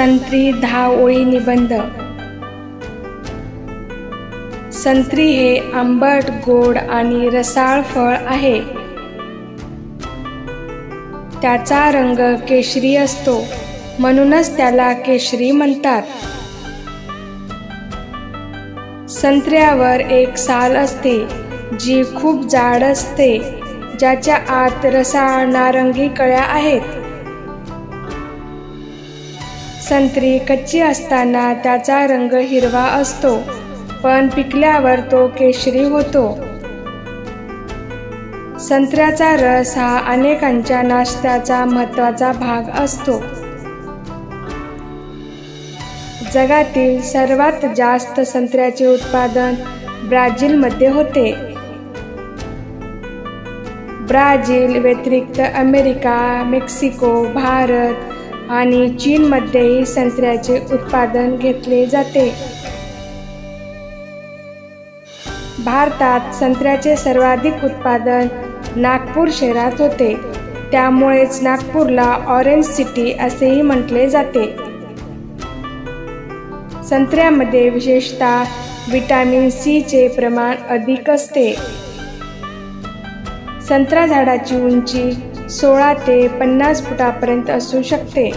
संत्री दहा ओळी निबंध. संत्री हे आंबट गोड आणि रसाळ फळ आहे. त्याचा रंग केशरी असतो म्हणूनच त्याला केशरी म्हणतात. संत्र्यावर एक साल असते जी खूप जाड असते ज्याच्या आत रसाळ नारंगी कळ्या आहेत. संत्री कच्ची असताना त्याचा रंग हिरवा असतो पण पिकल्यावर तो केशरी होतो. संत्र्याचा रस हा अनेकांच्या नाश्त्याचा महत्त्वाचा भाग असतो. जगातील सर्वात जास्त संत्र्याचे उत्पादन ब्राझीलमध्ये होते. ब्राझील व्यतिरिक्त अमेरिका मेक्सिको भारत आणि चीनमध्येही संत्र्याचे उत्पादन घेतले जाते. भारतात संत्र्याचे सर्वाधिक उत्पादन नागपूर शहरात होते. त्यामुळेच नागपूरला ऑरेंज सिटी असेही म्हटले जाते. संत्र्यामध्ये विशेषतः विटॅमिन सीचे प्रमाण अधिक असते. संत्रा झाडाची उंची सोळा ते पन्नास फुटापर्यंत असू शकते.